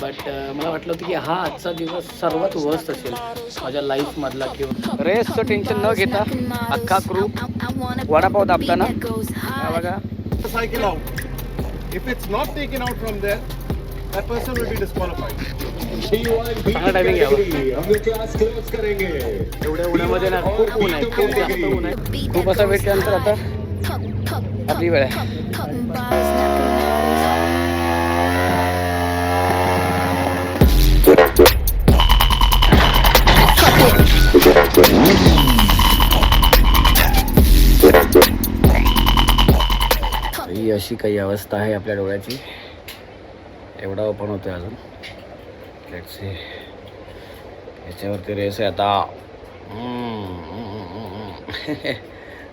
But मला वाटलं होतं की हा आजचा दिवस सर्वात वर्स्ट असेल. माझ्या लाईफमधला किंवा रेसचं टेन्शन न घेता अख्खा क्रू वडापाव दाबताना. हा बघा. That person will be disqualified. चांगला टायमिंग क्लोज करेंगे. एवढ्या उन्हामध्ये ना खूप ऊन आहे खूप जास्त ऊन आहे. खूप असा वेट केल्यानंतर आता आपली वेळ आहे. ही अशी काही अवस्था आहे आपल्या डोळ्याची. एवढा ओपन होतोय अजून. याच्यावरती रेस आहे आता.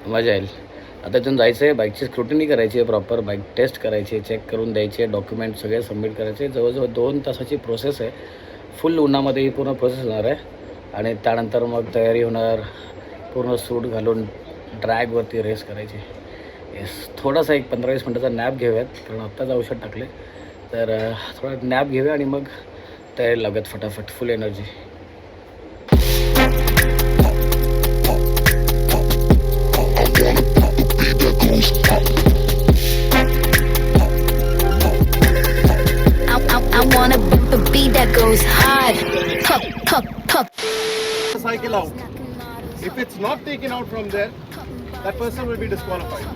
मजा येईल. आता इथून जायचं आहे बाईकची स्क्रुटिनी करायची आहे प्रॉपर बाईक टेस्ट करायची आहे. चेक करून द्यायची आहे. डॉक्युमेंट सगळे सबमिट करायचे जवळजवळ दोन तासाची प्रोसेस आहे. फुल उन्हामध्ये ही पूर्ण प्रोसेस होणार आहे. आणि त्यानंतर मग तयारी होणार पूर्ण सूट घालून ड्रॅगवरती रेस करायची येस थोडासा एक पंधरा वीस मिनटाचा नॅप घेऊयात कारण आत्ताच औषध टाकले तर थोडा नॅप घेऊया आणि मग तयारी लागत फटाफट full energy I, wanna be that goes hard. Pup, pup, pup. cycle out. If it's not taken out from there, that person will be disqualified.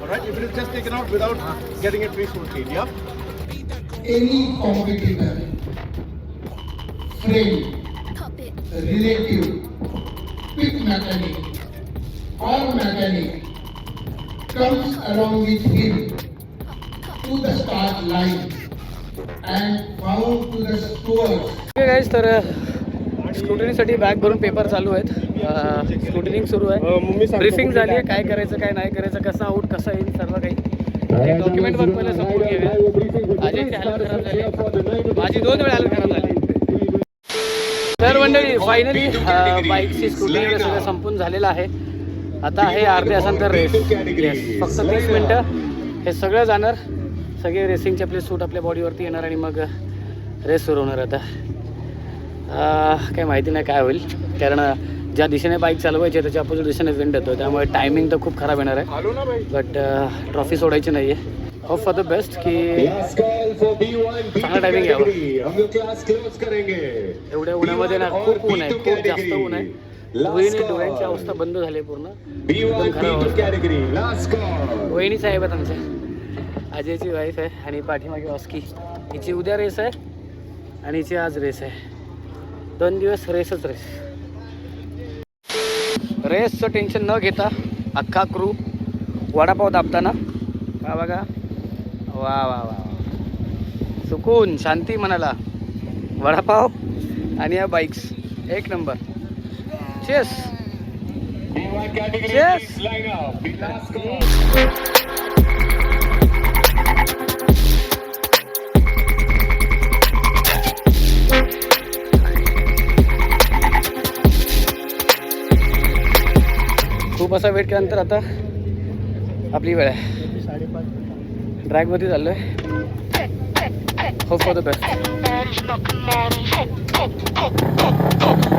Alright, if it is just taken out without getting it re-sorted, yeah? Any competitor, friend, relative, pit mechanic, or mechanic comes along with him to the start line and bound to the stores. Hey guys, तर स्क्रुटिनीसाठी bag भरून paper चालू आहेत. स्क्रुटिनिंग सुरू आहे. Briefing झाली आहे काय करायचं काय नाही करायचं कसं आऊट कसं येईल सर्व काही. डॉक्युमेंट अजयची हालत खराब झाली. माझी दोन वेळा हालत खराब झाली. तर मंडळी फायनली बाईकची स्कूटी सगळं संपून झालेलं आहे. आता आहे अर्ध्या तासानंतर रेस फक्त तीस मिनटं. हे सगळं जाणार. सगळे रेसिंगचे आपले सूट आपल्या बॉडीवरती येणार आणि मग रेस सुरू होणार आता. काही माहिती नाही काय होईल. कारण ज्या दिशेने बाईक चालवायची आहे त्याच्या अपोजिट दिशेने विंड येतो त्यामुळे टायमिंग तर खूप खराब येणार आहे. बट ट्रॉफी सोडायची नाही आहे होप फॉर द बेस्ट की Last call for B1 B2 चांगला क्लोज करेंगे. एवढ्या उन्हामध्ये ना B1 खूप ऊन आहे B2 खूप जास्त. ऊन आहे. वहिनी. डोळ्यांची अवस्था बंद झाली आहे पूर्ण. B1 एकदम खराब B2 अवस्था. category. Last call. वहिनी साहेब आहेत आमच्या अजयची वाईफ आहे आणि पाठीमागे ऑस्की हिची उद्या रेस आहे आणि हिची आज रेस आहे. दोन दिवस रेसच रेस. रेसचं टेन्शन न घेता अख्खा क्रू वडापाव दाबताना हा बघा? वा वा वा वा. सुकून शांती मनाला. वडापाव आणि या बाईक्स एक नंबर चेस B1 खूप असा वेट केल्यानंतर आता आपली वेळ आहे ड्रॅगवरती चाललो आहे hope for the best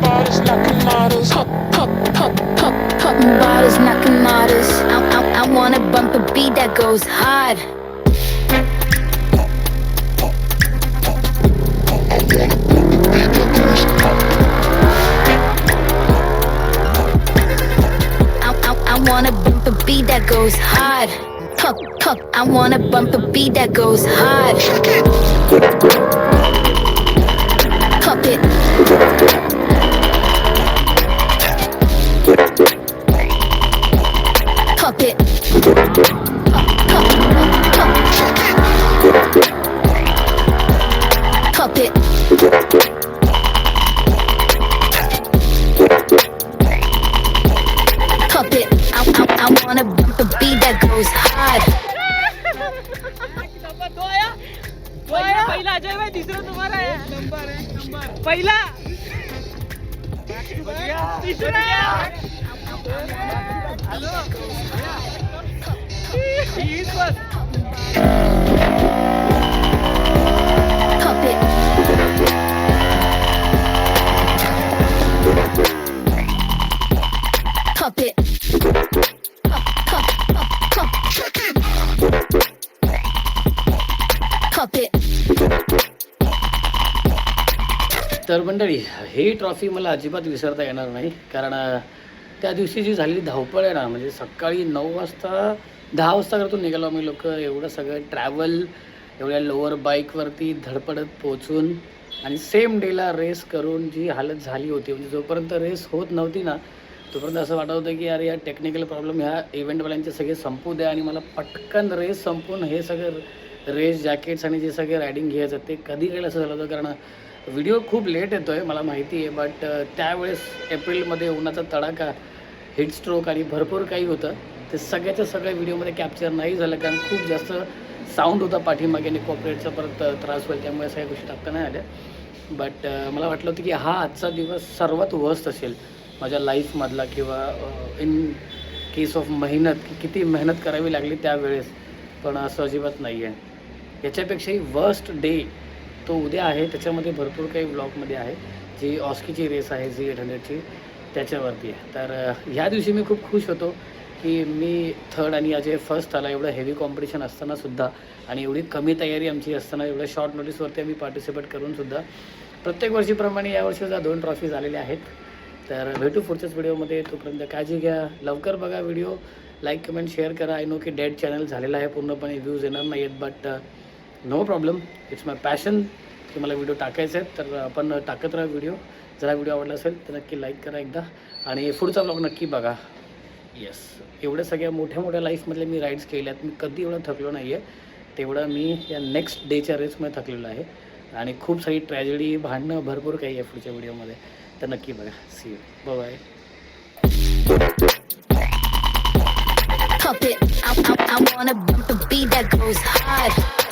Bottles knocking models. Pop, pop, pop, pop, pop. Bottles knocking models. I, I, I wanna bump a beat that goes hard. Beat that goes hard. Pup, pup. I wanna bump a beat that goes hard. पहिला अजय भाई तिसरा तुम्हारा है number एक number. पहिला. तिसरा. Hello. तर मंडळी ही ट्रॉफी मला अजिबात विसरता येणार नाही. कारण त्या दिवशी जी झालेली धावपळ आहे ना म्हणजे सकाळी नऊ वाजता दहा वाजता घरातून निघालो आम्ही लोक. एवढं सगळं ट्रॅव्हल एवढ्या लोअर बाईकवरती धडपडत पोचून आणि सेम डेला रेस करून जी हालत झाली होती म्हणजे जोपर्यंत रेस होत नव्हती ना तोपर्यंत असं वाटत होतं की अरे या टेक्निकल प्रॉब्लेम ह्या इव्हेंटवाल्यांचे सगळे संपू द्या आणि मला पटकन रेस संपून हे सगळं रेस जॅकेट्स आणि जे सगळे रायडिंग घ्यायचं ते कधी केलं असं झालं होतं. कारण व्हिडिओ खूप लेट येतो आहे मला माहिती आहे बट त्यावेळेस एप्रिलमध्ये उन्हाचा तडाखा हिटस्ट्रोक आणि भरपूर काही होतं. ते सगळ्याच्या सगळ्या व्हिडिओमध्ये कॅप्चर नाही झालं कारण खूप जास्त साऊंड होता पाठीमागे आणि कॉपरेटचा परत त्रास होईल त्यामुळे सगळ्या गोष्टी टाकता नाही आल्या. बट मला वाटलं होतं की हा आजचा दिवस सर्वात वर्स्ट असेल. माझ्या लाईफमधला किंवा इन केस ऑफ मेहनत की किती मेहनत करावी लागली त्यावेळेस. पण असं अजिबात नाही आहे याच्यापेक्षाही वर्स्ट डे तो उद्या आहे. त्याच्यामध्ये भरपूर काही ब्लॉगमध्ये आहे. जी ऑस्कीची रेस आहे झी एट हंड्रेडची त्याच्यावरती आहे. तर ह्या दिवशी मी खूप खुश होतो की मी थर्ड आणि अजय फर्स्ट आला एवढं हेवी कॉम्पिटिशन असतानासुद्धा आणि एवढी कमी तयारी आमची असताना एवढ्या शॉर्ट नोटीसवरती आम्ही पार्टिसिपेट करूनसुद्धा प्रत्येक वर्षीप्रमाणे यावर्षी सुद्धा दोन ट्रॉफी झालेल्या आहेत. तर भेटू पुढच्याच व्हिडिओमध्ये तोपर्यंत काळजी घ्या. लवकर बघा व्हिडिओ लाईक कमेंट शेअर करा. आय नो की डेड चॅनल झालेला आहे. पूर्णपणे व्ह्यूज येणार नाही आहेत but no problem it's my passion की मला व्हिडिओ टाकायचे आहेत तर आपण टाकत राहा व्हिडिओ जरा व्हिडिओ आवडला असेल तर नक्की लाईक करा एकदा. आणि पुढचा ब्लॉग नक्की बघा. येस एवढ्या सगळ्या मोठ्या मोठ्या लाईफमधल्या मी राईड्स केल्यात मी कधी एवढं थकलो नाही आहे तेवढं मी या नेक्स्ट डेच्या रेसमध्ये थकलेलो आहे. आणि खूप सारी ट्रॅजेडी भांडणं भरपूर काही आहे पुढच्या व्हिडिओमध्ये तर नक्की बघा. See you bye puppet. I, I, I wanna bump the beat that goes hard.